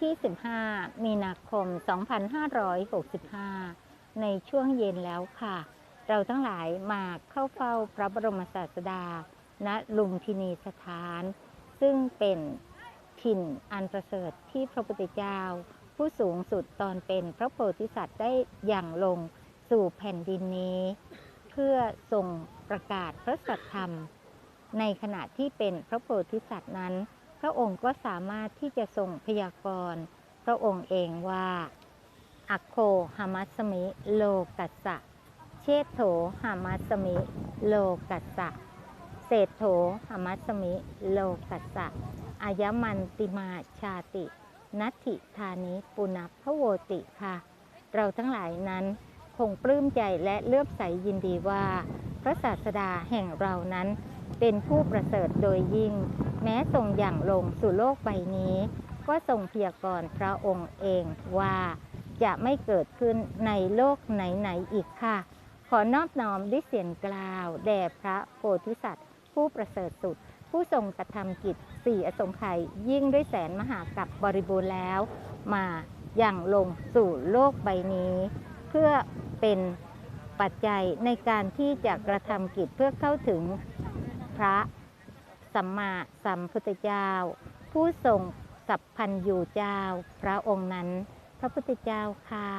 ที่ 15 มีนาคม 2565 ในช่วงเย็นแล้วค่ะ เราทั้งหลายมาเข้าเฝ้าพระบรมศาสดา ณ ลุมพินีสถาน ซึ่งเป็นถิ่นอันประเสริฐที่พระพุทธเจ้า ผู้สูงสุดตอนเป็นพระโพธิสัตว์ได้อย่างลงสู่แผ่นดินนี้ เพื่อทรงประกาศพระสัทธรรม ในขณะที่เป็นพระโพธิสัตว์นั้น พระองค์ก็สามารถที่จะทรงพยากรณ์พระองค์เองว่าอัคโคหามัสมิโลกัสสะ เชษโถหามัสมิโลกัสสะ เศรษโถหามัสมิโลกัสสะอายมันติมาชาติ นัตถิธานิปุณพโวติค่ะ เราทั้งหลายนั้นคงปลื้มใจและเลื่อมใสยินดีว่า พระศาสดาแห่งเรานั้น เป็นผู้ประเสริฐโดยยิ่ง แม้ทรงอย่างลงสู่โลกใบนี้ ก็ทรงเพียากรณ์พระองค์เองว่าจะไม่เกิดขึ้นในโลกไหนๆอีกค่ะ ขอนอบน้อมด้วยเสียงกล่าวแด่พระโพธิสัตว์ ผู้ประเสริฐสุด ผู้ทรงกระทำกิจสี่อสงไขยยิ่งด้วยแสนมหากัปบริบูรณ์แล้ว มาอย่างลงสู่โลกใบนี้ เพื่อเป็นปัจจัยในการที่จะกระทำกิจเพื่อเข้าถึง พระ สัมมาสัมพุทธเจ้า ผู้ทรงสัพพันยูเจ้า พระองค์นั้น พระพุทธเจ้าค่ะ